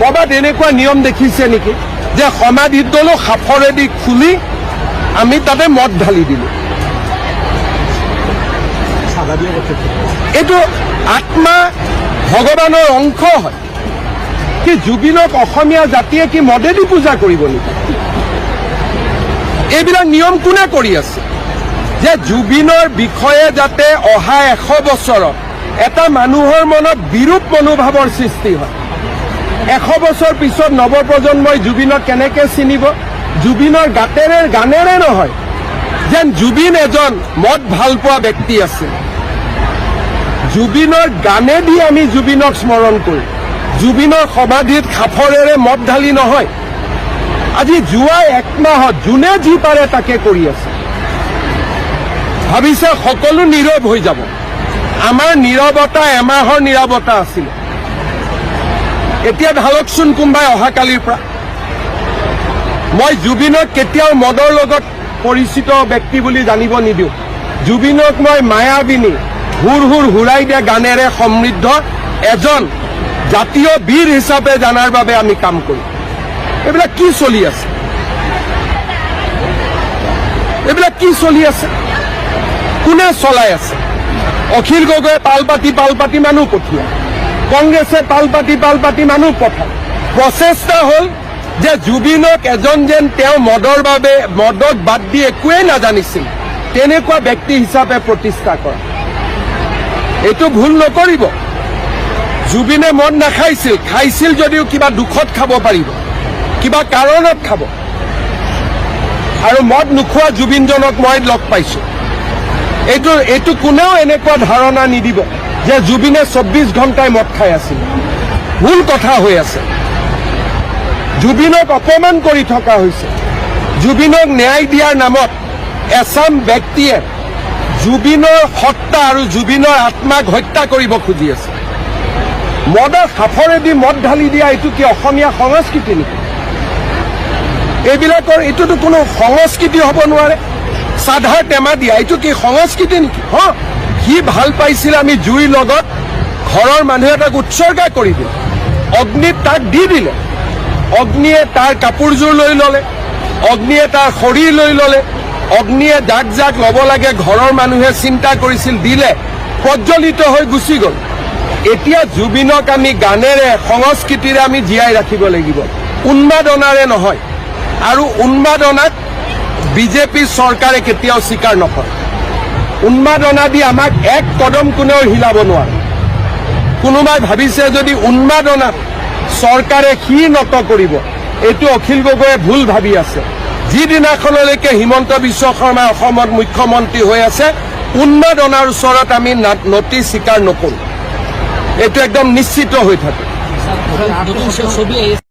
ক'ৰবাত এনেকুৱা নিয়ম দেখিছে নেকি? যে সমাধিদলো সাফৰেদি খুলি আমি তাতে মদ ঢালি দিলোঁ। এইটো আত্মা ভগৱানৰ অংশ হয়। কি জুবিনক অসমীয়া জাতিয়ে কি মদেদি পূজা কৰিব নেকি? এইবিলাক নিয়ম কোনে কৰি আছে? যে জুবিনৰ বিষয়ে যাতে অহা এশ বছৰত এটা মানুহৰ মনত বিৰূপ মনোভাৱৰ সৃষ্টি হয়। এশ বছৰ পিছত নৱপ্ৰজন্মই জুবিনক কেনেকে চিনিব? জুবিনৰ গাতেৰে, গানেৰে নহয়, যেন জুবিন এজন মদ ভালো পোৱা ব্যক্তি আছিল জুবিনৰ গানেদি আমি জুবিনক স্মৰণ কৰোঁ। জুবিনৰ সমাধিত সাফৰেৰে মদ ঢালি নহয়। আজি যোৱা এক মাহত যোনে যি পাৰে তাকে কৰি আছে। ভাবিছে সকলো নীৰৱ হৈ যাব। আমাৰ নীৰৱতা এমাহৰ নীৰৱতা আছিলে। এতিয়া ঢালকচোন কোনোবাই অহাকালিৰ পৰা। মই জুবিনক কেতিয়াও মদৰ লগত পৰিচিত ব্যক্তি বুলি জানিব নিদিওঁ। জুবিনক মই মায়াবিনী, হুৰ হুৰ হুৰাই দিয়া গানেৰে সমৃদ্ধ এজন জাতীয় বীৰ হিচাপে জনাৰ বাবে আমি কাম কৰিম এইবিলাক কি চলি আছে? এইবিলাক কি চলি আছে? কোনে চলাই আছে? অখিল গগৈয়ে পাল পাতি পাল পাতি মানুহ পঠিয়ায় কংগ্ৰেছে পাল পাতি পাল পাতি মানুহ পঠায়। প্ৰচেষ্টা হ'ল যে জুবিনক এজন যেন তেওঁ মদৰ বাবে মদক বাদ দি একোৱেই নাজানিছিল, তেনেকুৱা ব্যক্তি হিচাপে প্ৰতিষ্ঠা কৰা। এইটো ভুল নকৰিব। জুবিনে মদ নাখাইছিল, খাইছিল যদিও কিবা দুখত খাব পাৰিব, কিবা কাৰণত খাব। আৰু মদ নোখোৱা জুবিনজনক মই লগ পাইছোঁ। এইটো এইটো কোনেও এনেকুৱা ধাৰণা নিদিব। যে জুবিনে চৌব্বিছ ঘণ্টাই মদ খাই আছিল। ভুল কথা হৈ আছে। জুবিনক অপমান কৰি থকা হৈছে। জুবিনক ন্যায় দিয়াৰ নামত এচাম ব্যক্তিয়ে জুবিনৰ সত্তা আৰু জুবিনৰ আত্মাক হত্যা কৰিব খুজি আছে। মদৰ সাফৰেদি মদ ঢালি দিয়া এইটো কি অসমীয়া সংস্কৃতি নেকি? এইবিলাকৰ এইটোতো কোনো সংস্কৃতি হ'ব নোৱাৰে। চাধাৰ টেমা দিয়া, এইটো কি সংস্কৃতি নেকি? হ? সি ভালো পাইছিল আমি জুইৰ লগত? ঘৰৰ মানুহে তাক উৎসৰ্গা কৰি দিলে অগ্নিত তাক দি দিলে। অগ্নিয়ে তাৰ কাপোৰযোৰ লৈ ল'লে। অগ্নিয়ে তাৰ শৰীৰ লৈ ল'লে। অগ্নিয়ে যাক যাক ল'ব লাগে ঘৰৰ মানুহে চিন্তা কৰিছিল, দিলে, প্ৰজ্বলিত হৈ গুচি গ'ল। এতিয়া জুবিনক আমি গানেৰে, সংস্কৃতিৰে আমি জীয়াই ৰাখিব লাগিব। উন্মাদনাৰে নহয়। আৰু উন্মাদনাক বিজেপি চৰকাৰে কেতিয়াও স্বীকাৰ নকৰে। উন্মাদনা দি আমাক এক কদম কোনেও হিলাব নোৱাৰে। কোনোবাই ভাবিছে যদি উন্মাদনাত চৰকাৰে সি নত কৰিব, এইটো অখিল গগৈয়ে ভুল ভাবি আছে। যিদিনাখনলৈকে হিমন্ত বিশ্ব শৰ্মা অসমত মুখ্যমন্ত্ৰী হৈ আছে, উন্মাদনাৰ ওচৰত আমি নতি স্বীকাৰ নকৰোঁ। এইটো একদম নিশ্চিত হৈ থাকে।